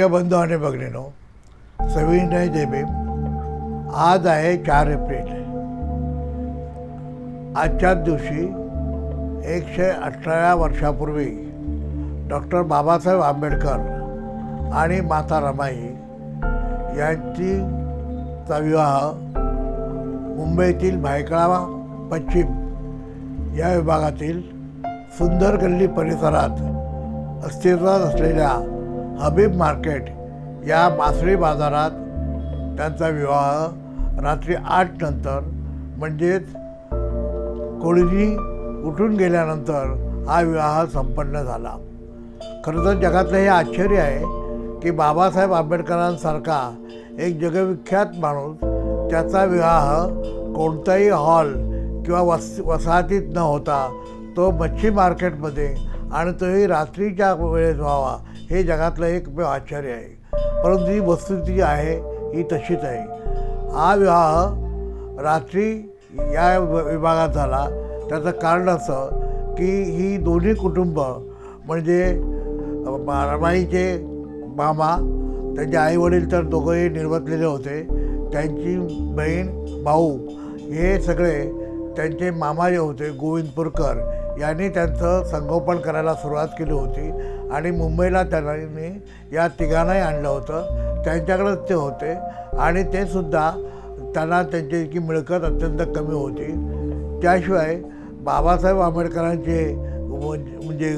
प्रिय बंधू आणि भगिनीनो सविनय देबे आज आहे चार एप्रिल आजच्याच दिवशी एकशे अठराव्या वर्षापूर्वी डॉक्टर बाबासाहेब आंबेडकर आणि माता रमाई यांची चा विवाह मुंबईतील भायखळा पश्चिम या विभागातील सुंदर गल्ली परिसरात अस्तित्वात असलेल्या हबीब मार्केट या मासळी बाजारात त्यांचा विवाह रात्री आठ नंतर म्हणजेच कोळीजी उठून गेल्यानंतर हा विवाह संपन्न झाला. खरं तर जगातलं हे आश्चर्य आहे की बाबासाहेब आंबेडकरांसारखा एक जगविख्यात माणूस त्याचा विवाह कोणताही हॉल किंवा वस वसाहतीत न होता तो मच्छी मार्केटमध्ये आणि तोही रात्रीच्या वेळेस व्हावा. हे जगातलं एक आश्चर्य आहे. परंतु ही वस्तुस्थिती आहे ही तशीच आहे. हा विवाह रात्री या विभागात झाला. त्याचं कारण असं की ही दोन्ही कुटुंब म्हणजे रमाईचे मामा त्यांचे आईवडील तर दोघंही निर्वतलेले होते. त्यांची बहीण भाऊ हे सगळे त्यांचे मामा जे होते गोविंदपूरकर यांनी त्यांचं संगोपन करायला सुरुवात केली होती आणि मुंबईला त्यांनी या तिघांनाही आणलं होतं. त्यांच्याकडेच ते होते आणि ते सुद्धा त्यांना त्यांची इतकी मिळकत अत्यंत कमी होती. त्याशिवाय बाबासाहेब आंबेडकरांचे म्हणजे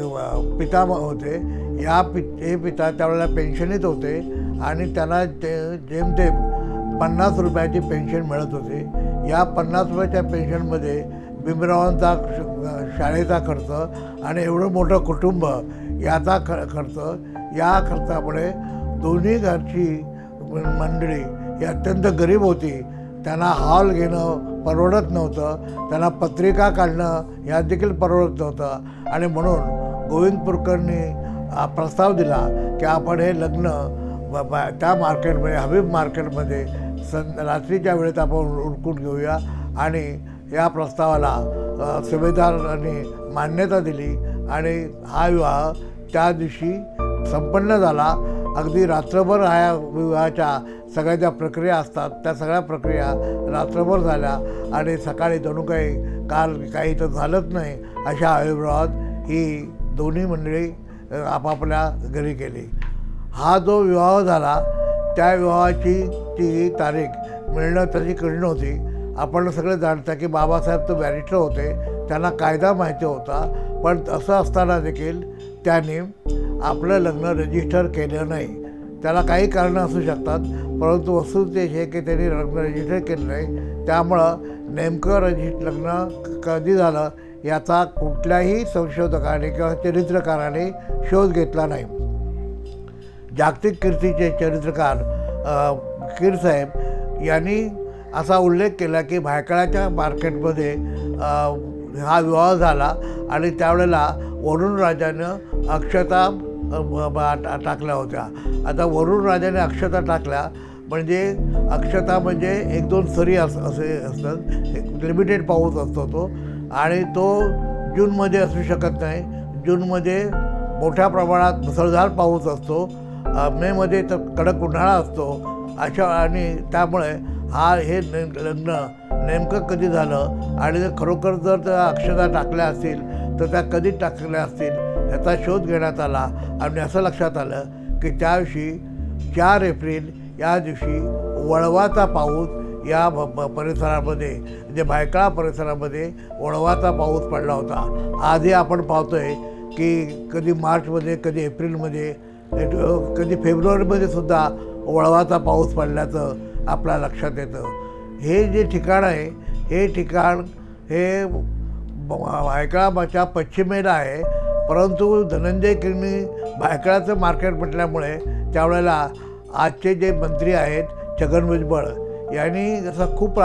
पिता होते. या पि हे पिता त्यावेळेला पेन्शनीत होते आणि त्यांना ते जेमतेम पन्नास रुपयाची पेन्शन मिळत होती. या पन्नास रुपयाच्या पेन्शनमध्ये भीमरावांचा श- शाळेचा खर्च आणि एवढं मोठं कुटुंब याचा ख खर्च या खर्चामुळे दोन्ही घरची मंडळी ही अत्यंत गरीब होती. त्यांना हॉल घेणं परवडत नव्हतं. त्यांना पत्रिका काढणं ह्या देखील परवडत नव्हतं. आणि म्हणून गोविंदपूरकरनी हा प्रस्ताव दिला की आपण हे लग्न त्या मार्केटमध्ये हबीब मार्केटमध्ये सं रात्रीच्या वेळेत आपण उरकून घेऊया. आणि या प्रस्तावाला सुभेदारांनी मान्यता दिली. आणि हा विवाह त्या दिवशी संपन्न झाला. अगदी रात्रभर ह्या विवाहाच्या सगळ्या ज्या प्रक्रिया असतात. त्या सगळ्या प्रक्रिया रात्रभर झाल्या. आणि सकाळी जणू काही काल काही तर झालंच नाही अशा आयुर्भावात ही दोन्ही मंडळी आपापल्या घरी गेली. हा जो विवाह झाला त्या विवाहाची ती तारीख मिळणं त्याची कठीण होती. आपण सगळे जाणता की बाबासाहेब तर बॅरिस्टर होते त्यांना कायदा माहिती होता पण असं असताना देखील त्यांनी आपलं लग्न रजिस्टर केलं नाही. त्याला काही कारणं असू शकतात परंतु वस्तुस्थिती हे की त्यांनी लग्न रजिस्टर केलं नाही. त्यामुळं नेमकं रजि लग्न कधी झालं याचा कुठल्याही संशोधकाने किंवा चरित्रकाराने शोध घेतला नाही. जागतिक कीर्तीचे चरित्रकार कीरसाहेब यांनी असा उल्लेख केला की भायखळाच्या मार्केटमध्ये हा विवाह झाला आणि त्यावेळेला वरुण राजानं अक्षता टा- टाकल्या होत्या. आता वरुण राजाने अक्षता टाकल्या म्हणजे अक्षता म्हणजे एक दोन सरी अस असे असतात. एक लिमिटेड पाऊस असतो तो आणि तो जूनमध्ये असू शकत नाही. जूनमध्ये मोठ्या प्रमाणात मुसळधार पाऊस असतो. मेमध्ये तर कडक उन्हाळा असतो अशा आणि त्यामुळे हा हे ने लग्न नेमकं कधी झालं आणि जर खरोखर जर त्या अक्षता टाकल्या असतील तर त्या कधी टाकल्या असतील ह्याचा शोध घेण्यात आला आणि असं लक्षात आलं की त्या दिवशी चार एप्रिल या दिवशी वळवाचा पाऊस या भ परिसरामध्ये म्हणजे भायखळा परिसरामध्ये वळवाचा पाऊस पडला होता. आजही आपण पाहतोय की कधी मार्चमध्ये कधी एप्रिलमध्ये कधी फेब्रुवारीमध्ये सुद्धा वळवाचा पाऊस पडल्याचं आपल्या लक्षात येतं. हे जे ठिकाण आहे हे ठिकाण हे भायकळाच्या पश्चिमेला आहे. परंतु धनंजय किरणी भायकळाचं मार्केट म्हटल्यामुळे त्यावेळेला आजचे जे मंत्री आहेत छगन भुजबळ यांनी जसं खूप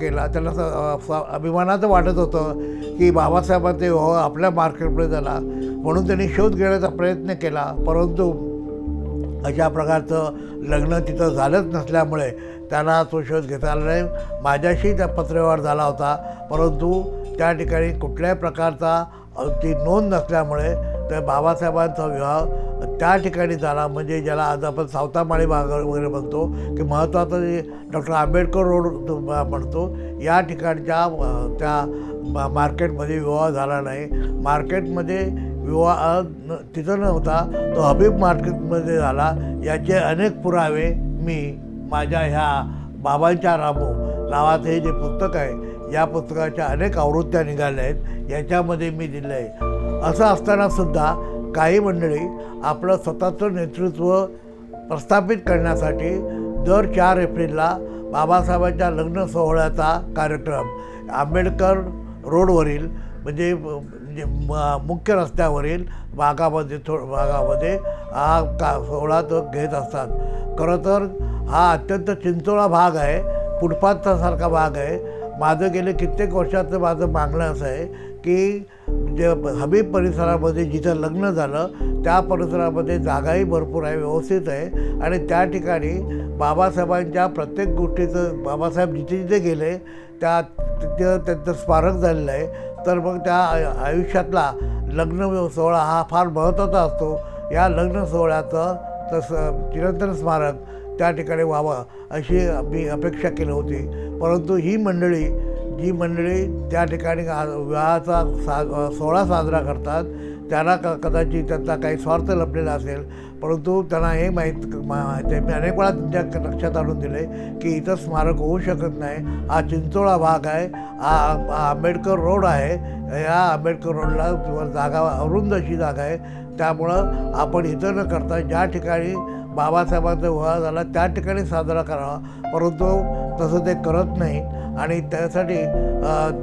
केला. त्यांना असं अभिमानाचं वाटत होतं की बाबासाहेबांचे हो आपल्या मार्केटमध्ये झाला. म्हणून त्यांनी शोध घेण्याचा प्रयत्न केला. परंतु अशा प्रकारचं लग्न तिथं झालंच नसल्यामुळे त्यांना तो शोध घेता आला नाही. माझ्याशी त्या पत्रव्यवहार झाला होता. परंतु त्या ठिकाणी कुठल्याही प्रकारचा ती नोंद नसल्यामुळे तर बाबासाहेबांचा विवाह त्या ठिकाणी झाला. म्हणजे ज्याला आज आपण सावतामाळी भाग वगैरे म्हणतो की महत्त्वाचं जे डॉक्टर आंबेडकर रोड म्हणतो या ठिकाणच्या त्या मार्केटमध्ये विवाह झाला नाही. मार्केटमध्ये विवाह न- तिथं नव्हता तो हबीब मार्केटमध्ये झाला. याचे अनेक पुरावे मी माझ्या ह्या बाबांच्या रामू नावाचं हे जे पुस्तक आहे या पुस्तकाच्या अनेक आवृत्त्या निघाल्या आहेत. याच्यामध्ये मी दिलं आहे असं असताना सुद्धा काही मंडळी आपलं स्वतःचं नेतृत्व प्रस्थापित करण्यासाठी दर चार एप्रिलला बाबासाहेबांच्या लग्न सोहळ्याचा कार्यक्रम आंबेडकर रोडवरील म्हणजे म्हणजे मुख्य रस्त्यावरील भागामध्ये थो भागामध्ये हा का सोहळा तो घेत असतात. खरं तर हा अत्यंत चिंचोळा भाग आहे फुटपाथसारखा भाग आहे. माझं गेले कित्येक वर्षाचं माझं मागणं असं आहे की जे हबीब परिसरामध्ये जिथं लग्न झालं त्या परिसरामध्ये जागाही भरपूर आहे व्यवस्थित आहे. आणि त्या ठिकाणी बाबासाहेबांच्या प्रत्येक गोष्टीचं बाबासाहेब जिथे जिथे गेले त्या तिथं त्यांचं स्मारक झालेलं आहे. तर मग त्या आय- आयुष्यातला लग्न सोहळा हा फार महत्त्वाचा असतो. या लग्न सोहळ्याचं तसं चिरंतन स्मारक त्या ठिकाणी व्हावं अशी मी अपेक्षा केली होती. परंतु ही मंडळी जी मंडळी त्या ठिकाणी विवाहाचा सा सोहळा साजरा करतात. त्यांना क कदाचित त्यांचा काही स्वार्थ लपलेला असेल परंतु त्यांना हे माहीत मा- माहिती मी अनेक वेळा त्यांच्या लक्षात आणून दिले की इथं स्मारक होऊ शकत नाही. हा चिंचोळा भाग आहे. हा हा आंबेडकर रोड आहे. या आंबेडकर रोडला जागा अरुंद अशी जागा आहे. त्यामुळं आपण इथं न करता ज्या ठिकाणी बाबासाहेबांचा विवाह झाला त्या ठिकाणी साजरा करावा. परंतु तसं ते करत नाही आणि त्यासाठी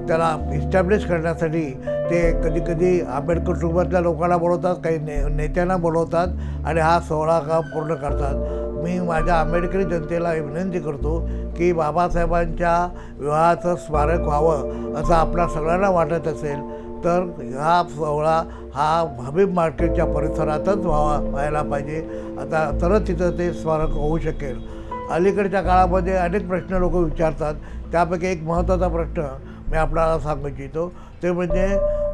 त्याला इस्टॅब्लिश करण्यासाठी ते कधी कधी आंबेडकर कुटुंबातल्या लोकांना बोलवतात काही ने नेत्यांना बोलवतात आणि हा सोहळा का पूर्ण करतात. मी माझ्या आंबेडकरी जनतेला विनंती करतो की बाबासाहेबांच्या विवाहाचं स्मारक व्हावं असं आपल्या सगळ्यांना वाटत असेल तर हा सोहळा हा हबीब मार्केटच्या परिसरातच व्हावा व्हायला पाहिजे. आता तरच तिथं ते स्मारक होऊ शकेल. अलीकडच्या काळामध्ये अनेक प्रश्न लोक विचारतात. त्यापैकी एक महत्त्वाचा प्रश्न मी आपल्याला सांगू इच्छितो. ते म्हणजे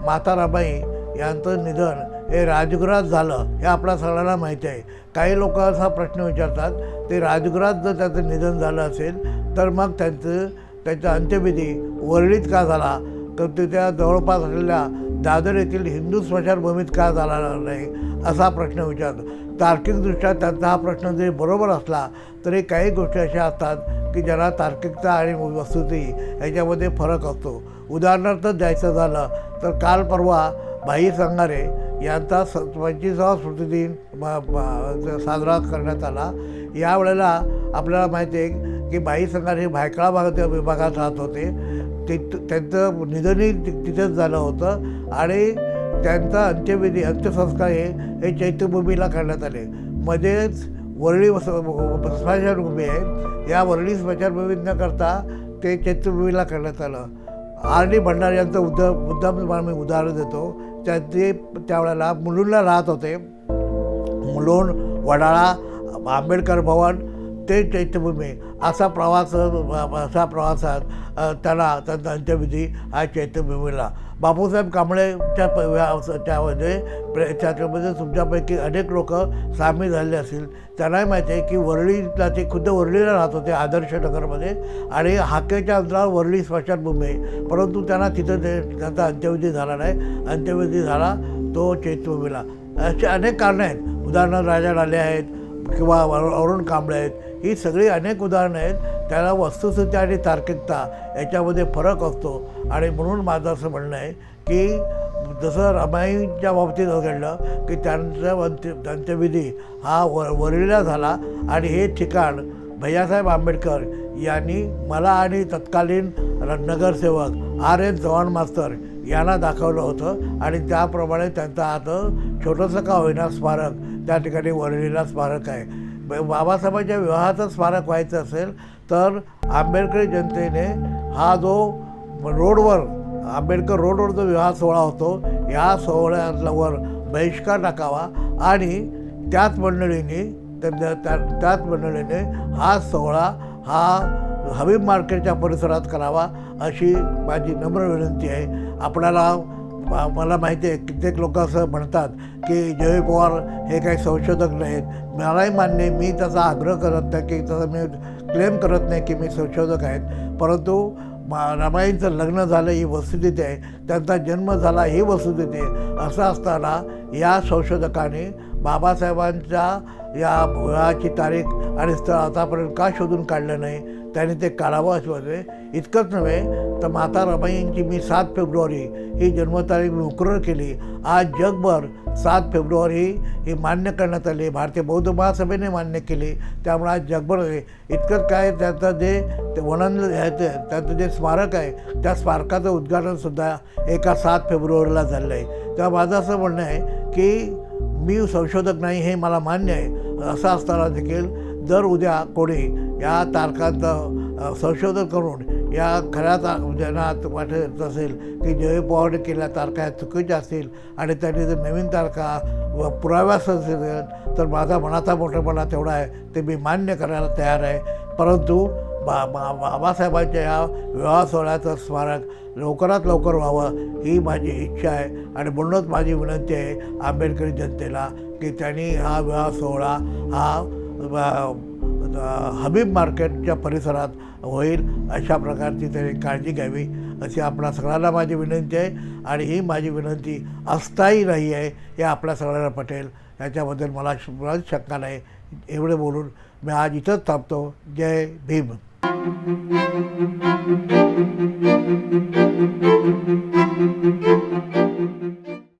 माता रमाई यांचं निधन हे राजगृहात झालं हे आपल्या सगळ्यांना माहिती आहे. काही लोक असा प्रश्न विचारतात ते राजगृहात जर त्याचं निधन झालं असेल तर मग त्यांचं त्यांचा अंत्यविधी वरळीत का झाला? तर तिथे जवळपास असलेल्या दादर येथील हिंदू स्मशानभूमीत का झाला नाही? असा प्रश्न विचारतो तार्किकदृष्ट्या त्यांचा हा प्रश्न जरी बरोबर असला तरी काही गोष्टी अशा असतात की ज्याला तार्किकता आणि वस्तुती ह्याच्यामध्ये फरक असतो. उदाहरणार्थ द्यायचं झालं तर काल परवा भाई संगारे यांचा स पंचवीसावा स्मृतिदिन साजरा करण्यात आला. यावेळेला आपल्याला माहिती आहे की बाई संगारे हे भायखळा भागात विभागात राहत होते. ते त्यांचं निधनही ति- तिथेच झालं होतं आणि त्यांचा अंत्यविधी अंत्यसंस्कार हे हे चैत्यभूमीला करण्यात आले. मध्येच वरळी वस स्मशानभूमी आहे या वरळी स्मशानभूमीत न करता ते चैत्यभूमीला करण्यात आलं. आर डी भंडार यांचं उद्द मुद्दाम मी उदाहरण देतो. त्या ते त्यावेळेला मुलुंडला राहत होते. मुलुंड वडाळा आंबेडकर भवन ते चैत्यभूमी. असा प्रवास असा प्रवासात त्याला त्यांचा अंत्यविधी हा चैत्यभूमीला. बापूसाहेब कांबळेच्या त्यामध्ये प्रे- त्याच्यामध्ये तुमच्यापैकी अनेक लोक सामील झाले असतील. त्यांनाही माहिती आहे की वरळीला ते खुद्द वरळीला राहत होते आदर्श नगरमध्ये. आणि हाकेच्या अंतरावर वरळी स्मशानभूमी आहे. परंतु त्यांना तिथं ते त्यांचा अंत्यविधी झाला नाही. अंत्यविधी झाला तो चैत्यभूमीला. असे अनेक कारणं आहेत. उदाहरणार्थ राजा डाले आहेत किंवा अरुण कांबळे आहेत. ही सगळी अनेक उदाहरणं आहेत. त्याला वस्तुस्थिती आणि तार्किकता याच्यामध्ये फरक असतो. आणि म्हणून माझं असं म्हणणं आहे की जसं रमाईच्या बाबतीत घडलं की त्यांचा त्यांच्या विधी हा व वरळीला झाला. आणि हे ठिकाण भैयासाहेब आंबेडकर यांनी मला आणि तत्कालीन नगरसेवक आर एस जवान मास्तर यांना दाखवलं होतं. आणि त्याप्रमाणे त्यांचं आता छोटंसं का होईना स्मारक त्या ठिकाणी वरळीला स्मारक आहे. बाबासाहेबांच्या विवाहाचं स्मारक व्हायचं असेल तर आंबेडकरी जनतेने हा जो रोडवर आंबेडकर रोडवर जो विवाह सोहळा होतो या सोहळ्यावर बहिष्कार टाकावा आणि त्याच मंडळींनी त्या- त्याच मंडळीने हा सोहळा हा हबीब मार्केटच्या परिसरात करावा अशी माझी नम्र विनंती आहे. आपल्याला मला माहिती आहे कित्येक लोक असं म्हणतात की जय पवार हे काही संशोधक नाहीत. मलाही मान्य मी त्याचा आग्रह करत नाही की त्याचा मी क्लेम करत नाही की मी संशोधक आहेत. परंतु मा रमाईंचं लग्न झालं ही वस्तुस्थिती आहे. त्यांचा जन्म झाला ही वस्तुस्थिती आहे. असं असताना या संशोधकाने बाबासाहेबांच्या या विवाहाची तारीख आणि स्थळ आतापर्यंत का शोधून काढलं नाही? त्याने ते काढावं वाजले इतकंच नव्हे तर माता रमाईंची मी सात फेब्रुवारी ही जन्मतारीख मुकरर केली. आज जगभर सात फेब्रुवारी ही मान्य करण्यात आली. भारतीय बौद्ध महासभेने मान्य केली. त्यामुळे आज जगभर आहे. इतकंच काय त्याचं जे ते वनन ह्याचं त्याचं जे स्मारक आहे त्या स्मारकाचं उद्घाटनसुद्धा एका सात फेब्रुवारीला झालं आहे तेव्हा माझं असं म्हणणं आहे की मी संशोधक नाही हे मला मान्य आहे. असं असताना देखील जर उद्या कोणी या तारखांचं संशोधन करून या खऱ्या ता म्हणजे जनात वाटत असेल की जय पवारने केल्या तारखा या चुकीच्या असतील आणि त्यांनी जर नवीन तारखा व पुराव्यास असेल तर माझा मनाचा मोठेपणा तेवढा आहे. ते मी मान्य करायला तयार आहे. परंतु बा बा बाबासाहेबांच्या या विवाह सोहळ्याचं स्मारक लवकरात लवकर व्हावं ही माझी इच्छा आहे. आणि म्हणूनच माझी विनंती आहे आंबेडकरी जनतेला की त्यांनी हा विवाह सोहळा हा हबीब मार्केटच्या परिसरात होईल अशा प्रकारची त्याने काळजी घ्यावी अशी आपणा सगळ्यांना माझी विनंती आहे. आणि ही माझी विनंती असताही नाही आहे हे आपल्या सगळ्यांना पटेल. याच्याबद्दल मला शंका नाही. एवढे बोलून मी आज इथंच थांबतो. जय भीम.